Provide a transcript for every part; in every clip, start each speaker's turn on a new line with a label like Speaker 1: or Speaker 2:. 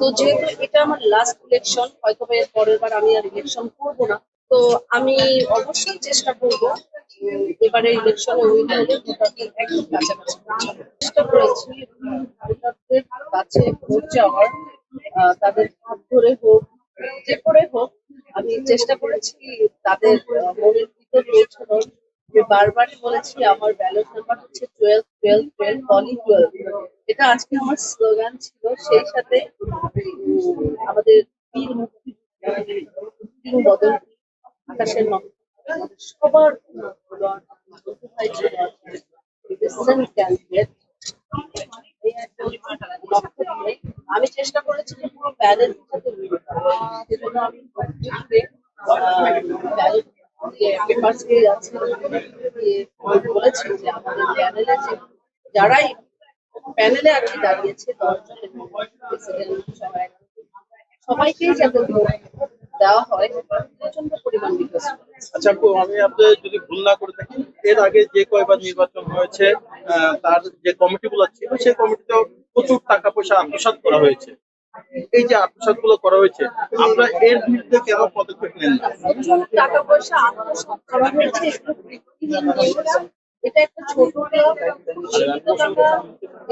Speaker 1: তো যেহেতু এটা আমার লাস্ট ইলেকশন হয়তো এর পরের বার আমি আর ইলেকশন করব না। তো আমি অবশ্যই চেষ্টা করব এবারে ইলেকশনে উইন হলে একদম চেষ্টা করেছি ভোটারদের কাছে ভোট যাওয়ার তাদের হাত ধরে হোক, যে করে হোক, আমি চেষ্টা করেছি তাদের মনের ভিতর পৌঁছানোর। বারবারই বলেছি, আমার ব্যালট নাম্বার হচ্ছে টুয়েলভ টুয়েলভ টুয়েলভ পলি টুয়েলভ এটা আজকে আমার স্লোগান ছিল, সেই সাথে আমাদের বীর মুক্তি বদল আকাশের নক্ষত্র সবার আমি চেষ্টা করেছি পুরো ব্যালেন্স যাতে আমি যারাই প্যানেলে আর কি দাঁড়িয়েছে সবাই সবাইকেই যাতে দেওয়া হয় প্রচণ্ড পরিমাণ রিকোয়েস্ট
Speaker 2: আচ্ছা আমি আপনাদের যদি ভুল না করে থাকি, এর আগে যে কয়বার নির্বাচন হয়েছে তার যে কমিটিগুলো ছিল, সেই কমিটিতে প্রচুর টাকা পয়সা আত্মসাৎ করা হয়েছে। এই যে আত্মসাৎ গুলো করা হয়েছে, আপনারা এর বিরুদ্ধে কেন পদক্ষেপ নেন
Speaker 1: টাকা পয়সা আত্মসাৎ করা হয়েছে এটা একটা ছোট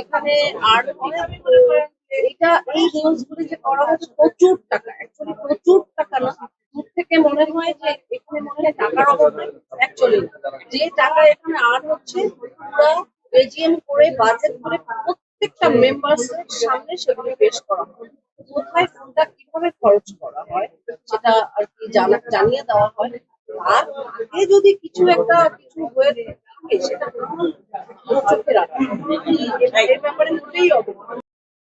Speaker 1: এখানে আর এটা, এই নিউজ গুলি যে করা হয়েছে প্রচুর টাকা অ্যাকচুয়ালি প্রচুর টাকা না। দূর থেকে মনে হয় যে এখানে মনে হয় টাকার অভাব অ্যাকচুয়ালি যে টাকা এখানে আর হচ্ছে, পুরো রেজিএম করে বাজেট করে প্রত্যেকটা মেম্বার্স এর সামনে সেগুলি পেশ করা হয়। কোথায় কোনটা কীভাবে খরচ করা হয় সেটা আর কি জানা জানিয়ে দেওয়া হয়। আর আগে যদি কিছু একটা কিছু হয়ে থাকে সেটা চোখে রাখা এই এর ব্যাপারে মোটেই অবগত